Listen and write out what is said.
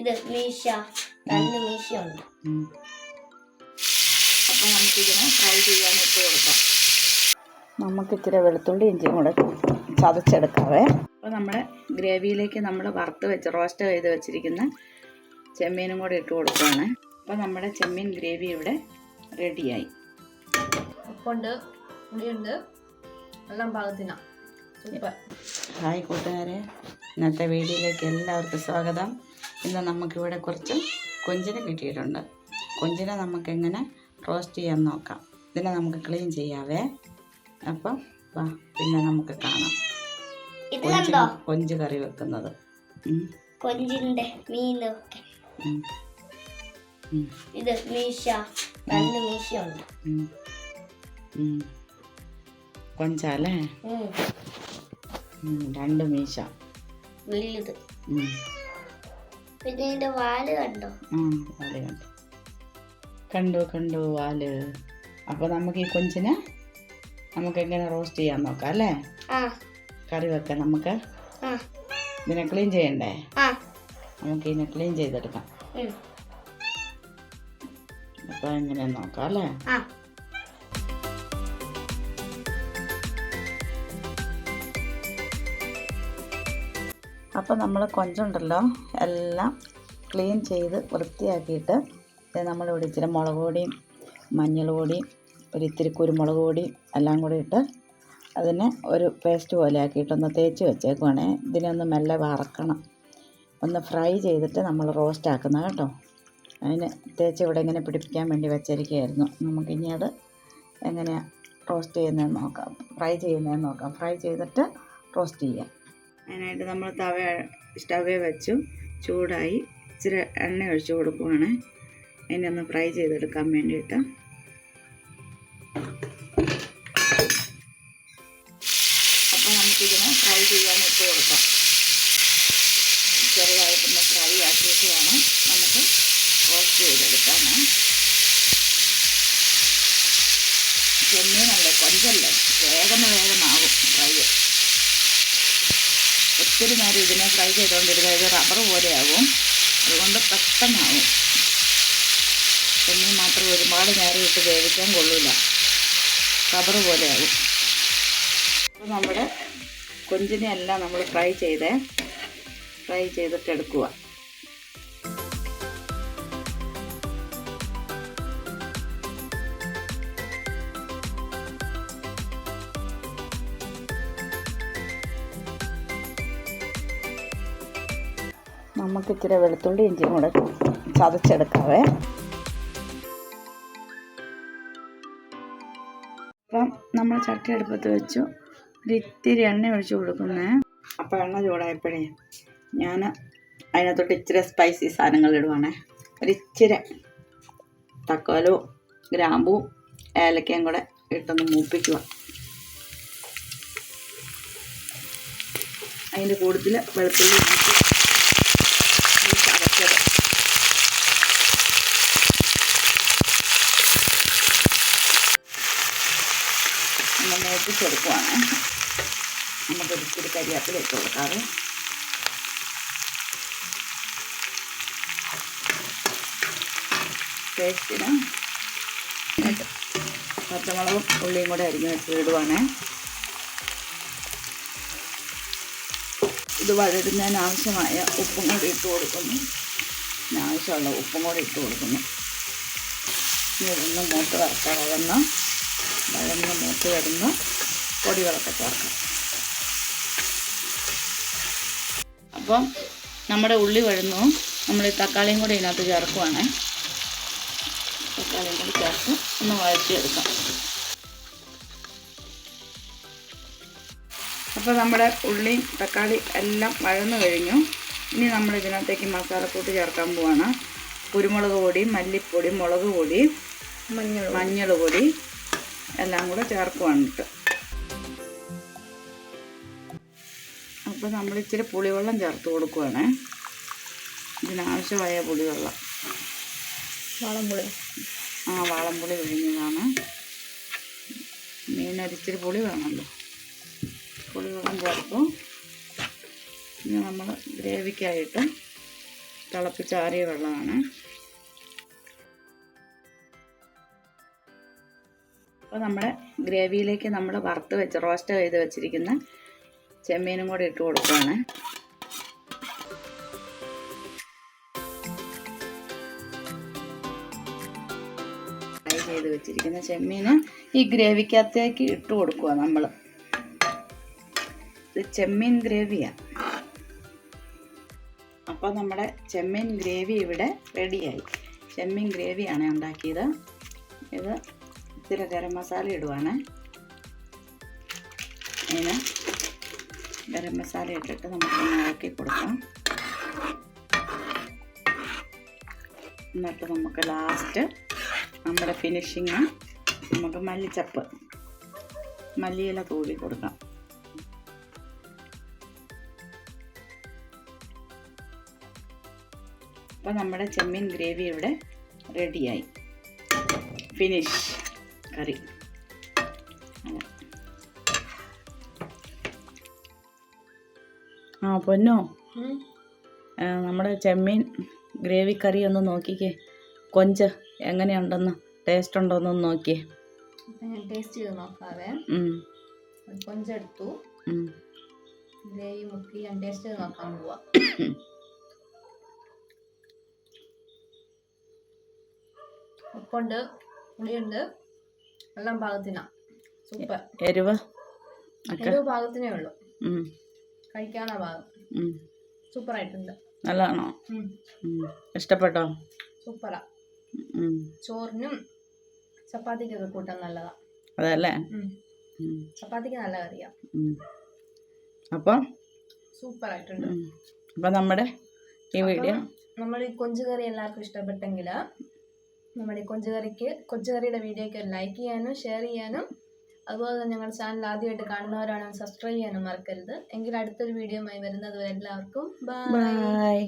ഇത് മീശ രണ്ട് മീശയുണ്ട്. ഉം. അപ്പോൾ നമുക്കിതിനെ ഫ്രൈ ചെയ്യാൻ ഇട്ട് കൊടുക്കാം. നമുക്ക് ഇച്ചിരി വെളുത്തുള്ളി ഇഞ്ചിയും കൂടെ ചതച്ചെടുക്കാവേ. അപ്പോൾ നമ്മുടെ ഗ്രേവിയിലേക്ക് നമ്മൾ വറുത്ത് വെച്ച് റോസ്റ്റ് ചെയ്ത് വെച്ചിരിക്കുന്ന ചെമ്മീനും കൂടെ ഇട്ട് കൊടുക്കുകയാണ് അപ്പോൾ നമ്മുടെ ചെമ്മീൻ ഗ്രേവി ഇവിടെ റെഡിയായി. ഉപ്പുണ്ട് പുളിയുണ്ട് എല്ലാം പാകത്തിന. സൂപ്പർ. ഹായ് കൂട്ടുകാരെ ഇന്നത്തെ വീഡിയോയിലേക്ക് എല്ലാവർക്കും സ്വാഗതം. ഇന്ന് നമുക്കിവിടെ കുറച്ച് കൊഞ്ചിനെ കിട്ടിയിട്ടുണ്ട്. കൊഞ്ചിനെ നമുക്കെങ്ങനെ റോസ്റ്റ് ചെയ്യാൻ നോക്കാം. ഇതിനെ നമുക്ക് ക്ലീൻ ചെയ്യാവേ. അപ്പം വാ പിന്നെ നമുക്ക് കാണാം. കൊഞ്ച് കൊഞ്ച് കറി വെക്കുന്നത്. കൊഞ്ചിന്റെ മീനൊക്കെ ഇത് മീശ രണ്ട് മീശയുണ്ട്. കൊഞ്ചാലേ രണ്ട് മീശ. വലുത്. പിന്നെ ഇതിന്റെ വാൽ കണ്ടോ? വാൽ കണ്ടു. കണ്ടു കണ്ടു വാൽ. അപ്പൊ നമുക്ക് ഈ കൊഞ്ചിനെ നമുക്ക് എങ്ങനെ റോസ്റ്റ് ചെയ്യാൻ നോക്കാം അല്ലേ? കറി വെക്കാം നമുക്ക്. ഇതിനെ ക്ലീൻ ചെയ്യണ്ടേ? നമുക്ക് ഇതിനെ ക്ലീൻ ചെയ്തെടുക്കാം. അപ്പൊ എങ്ങനെ നോക്കാം അല്ലേ? അപ്പോൾ നമ്മൾ കൊഞ്ചുണ്ടല്ലോ എല്ലാം ക്ലീൻ ചെയ്ത് വൃത്തിയാക്കിയിട്ട് നമ്മളിവിടെ ഇച്ചിരി മുളക് പൊടിയും മഞ്ഞൾ പൊടിയും ഒരു ഇത്തിരി കുരുമുളക് പൊടിയും എല്ലാം കൂടി ഇട്ട് അതിനെ ഒരു പേസ്റ്റ് പോലെ ആക്കിയിട്ടൊന്ന് തേച്ച് വെച്ചേക്കുവാണേ. ഇതിനൊന്ന് മെല്ലെ വറക്കണം. ഒന്ന് ഫ്രൈ ചെയ്തിട്ട് നമ്മൾ റോസ്റ്റ് ആക്കുന്ന കേട്ടോ. അതിന് തേച്ച് ഇവിടെ ഇങ്ങനെ പിടിപ്പിക്കാൻ വേണ്ടി വെച്ചിരിക്കുകയായിരുന്നു. നമുക്കിനി അത് എങ്ങനെയാണ് റോസ്റ്റ് ചെയ്യുന്നതെന്ന് നോക്കാം. ഫ്രൈ ചെയ്യുന്നതെന്ന് നോക്കാം. ഫ്രൈ ചെയ്തിട്ട് റോസ്റ്റ് ചെയ്യാം. അതിനായിട്ട് നമ്മൾ തവ സ്റ്റവേ വെച്ചു. ചൂടായി. ഇച്ചിരി എണ്ണ ഒഴിച്ച് കൊടുക്കുവാണ്. അതിനെ ഒന്ന് ഫ്രൈ ചെയ്തെടുക്കാൻ വേണ്ടിയിട്ട്. ഒത്തിരി നേരം ഇതിനെ ഫ്രൈ ചെയ്തുകൊണ്ടിരുന്നത് ഇത് റബ്ബർ പോലെയാകും അതുകൊണ്ട് പെട്ടെന്നാവും. ചെമ്മീൻ മാത്രം ഒരുപാട് നേരം ഇട്ട് വേവിക്കാൻ കൊള്ളില്ല റബ്ബർ പോലെയാകും അപ്പോൾ നമ്മുടെ കൊഞ്ചിനെയെല്ലാം നമ്മൾ ഫ്രൈ ചെയ്ത്. ഫ്രൈ ചെയ്തിട്ട് നമുക്ക് ഇച്ചിരി വെളുത്തുള്ളി ഇഞ്ചിയും കൂടെ ചതച്ചെടുക്കാവേ. അപ്പം നമ്മൾ ചട്ടി അടുപ്പത്ത് വെച്ചു. ഒരു ഇത്തിരി എണ്ണ ഒഴിച്ചു കൊടുക്കുന്നേ. അപ്പം എണ്ണ ചൂടായപ്പോഴേ ഞാൻ അതിനകത്തോട്ട് ഇച്ചിരി സ്പൈസി സാധനങ്ങൾ ഇടുവാണേ. ഒരു ഇച്ചിരി തക്കോലവും ഗ്രാമ്പും ഏലക്കയും കൂടെ ഇട്ടൊന്ന് മൂപ്പിക്കുക. അതിന്റെ കൂടുതൽ വെളുത്തുള്ളി ഒന്ന് മൂപ്പിച്ചെടുക്കുവാണ് നമുക്ക് ഒരിച്ചിരി കരിയാപ്പില ഇട്ട് കൊടുക്കാറ് ടേസ്റ്റിന് പച്ചമുളകും ഉള്ളിയും കൂടെ അരിഞ്ഞ് വെച്ച് ഇത് വഴരുന്നതിന് ആവശ്യമായ ഉപ്പും കൂടി ഇട്ട് കൊടുക്കുന്നു. ആവശ്യമുള്ള ഉപ്പും കൂടി ഇട്ട് കൊടുക്കുന്നു. ഇതൊന്ന് മൂത്ത് വറുത്ത വഴന്ന് മൂത്ത് വരുന്ന പൊടികളൊക്കെ ചേർക്കാം. അപ്പം നമ്മുടെ ഉള്ളി വഴുന്നു. നമ്മൾ ഈ തക്കാളിയും കൂടി ഇതിനകത്ത് ചേർക്കുവാണേ. തക്കാളിയും കൂടി ചേർത്ത് ഒന്ന് വഴറ്റിയെടുക്കാം. അപ്പോൾ നമ്മുടെ ഉള്ളി തക്കാളി എല്ലാം വഴന്നു കഴിഞ്ഞു. ഇനി നമ്മൾ ഇതിനകത്തേക്ക് മസാലക്കൂട്ട് ചേർക്കാൻ പോവാണ്. കുരുമുളക് പൊടി മല്ലിപ്പൊടി മുളക് പൊടി മഞ്ഞൾ മഞ്ഞൾ പൊടി എല്ലാം കൂടെ ചേർക്കുവാണ് അപ്പോൾ നമ്മൾ ഇച്ചിരി പുളിവെള്ളം ചേർത്ത് കൊടുക്കുവാണ്. ഇതിനാവശ്യമായ പുളിവെള്ളം. വാളംപുളി. ആ വാളംപുളി കഴിഞ്ഞതാണ് മീനൊരിച്ചിരി പുളി വേണമല്ലോ. പുളിവെള്ളം ചേർക്കും ഇനി നമ്മൾ ഗ്രേവിക്കായിട്ട് തിളപ്പിച്ചാറിയ വെള്ളമാണ്. അപ്പോൾ നമ്മുടെ ഗ്രേവിയിലേക്ക് നമ്മൾ വറുത്ത് വെച്ച് റോസ്റ്റ് ചെയ്ത് വെച്ചിരിക്കുന്ന ചെമ്മീനും കൂടി ഇട്ട് കൊടുക്കുകയാണ്. ഫ്രൈ ചെയ്ത് വെച്ചിരിക്കുന്ന ചെമ്മീന് ഈ ഗ്രേവിക്കകത്തേക്ക് ഇട്ട് കൊടുക്കുക നമ്മൾ ഇത് ചെമ്മീൻ ഗ്രേവിയാണ് അപ്പോൾ നമ്മുടെ ചെമ്മീൻ ഗ്രേവി ഇവിടെ റെഡിയായി. ചെമ്മീൻ ഗ്രേവിയാണ് ഉണ്ടാക്കിയത്. ഇത് ഇത്തിരി ഗരം മസാല ഇടുവാണ്. അതിന് ഗരം മസാല ഇട്ടിട്ട് നമുക്ക് ഇളക്കി കൊടുക്കാം. എന്നിട്ട് നമുക്ക് ലാസ്റ്റ് നമ്മുടെ ഫിനിഷിങ് നമുക്ക് മല്ലിച്ചപ്പ് മല്ലിയില തൂവി കൊടുക്കാം. അപ്പോൾ നമ്മുടെ ചെമ്മീൻ ഗ്രേവി ഇവിടെ റെഡിയായി ഫിനിഷ് കറി. ആ പൊന്നോ? നമ്മുടെ ചെമ്മീൻ ഗ്രേവി കറി ഒന്ന് നോക്കിക്കേ. കൊഞ്ച് എങ്ങനെയുണ്ടെന്ന് ടേസ്റ്റ് ഉണ്ടോ എന്നൊന്ന് നോക്കിയേ. ടേസ്റ്റ് ചെയ്ത് നോക്കാവേ. കൊഞ്ചെടുത്തു. ഗ്രേവി മുക്കി ഞാൻ ടേസ്റ്റ് ചെയ്ത് നോക്കാൻ പോവാ. ഉപ്പുണ്ട് പുളിയുണ്ട്. എല്ലാം പാകത്തിനാ. സൂപ്പർ. എരിവ്? എരിവ് പാകത്തിനേ ഉള്ളൂ. കഴിക്കാനാ പാകം. സൂപ്പർ ആയിട്ടുണ്ട് നല്ലതാണോ. ഇഷ്ടപ്പെട്ടോ? സൂപ്പറാ. ചോറിനും ചപ്പാത്തിക്കൊക്കെ കൂട്ടാൻ നല്ലതാ. അതല്ലേ? ചപ്പാത്തിക്ക് നല്ല കറിയാ. അപ്പൊ? സൂപ്പർ ആയിട്ടുണ്ട് അപ്പൊ നമ്മുടെ ഈ വീഡിയോ? നമ്മൾ ഈ കൊഞ്ചുകറി എല്ലാവർക്കും ഇഷ്ടപ്പെട്ടെങ്കിൽ നമ്മുടെ കൊഞ്ചുകറിക്ക് കൊച്ചുകറിയുടെ വീഡിയോയ്ക്ക് ലൈക്ക് ചെയ്യാനും ഷെയർ ചെയ്യാനും. അതുപോലെ തന്നെ ഞങ്ങളുടെ ചാനൽ ആദ്യമായിട്ട് കാണുന്നവരാണെങ്കിൽ സബ്സ്ക്രൈബ് ചെയ്യാനും മറക്കരുത്. എങ്കിൽ അടുത്തൊരു വീഡിയോ വരുന്നത് വരെ എല്ലാവർക്കും ബൈ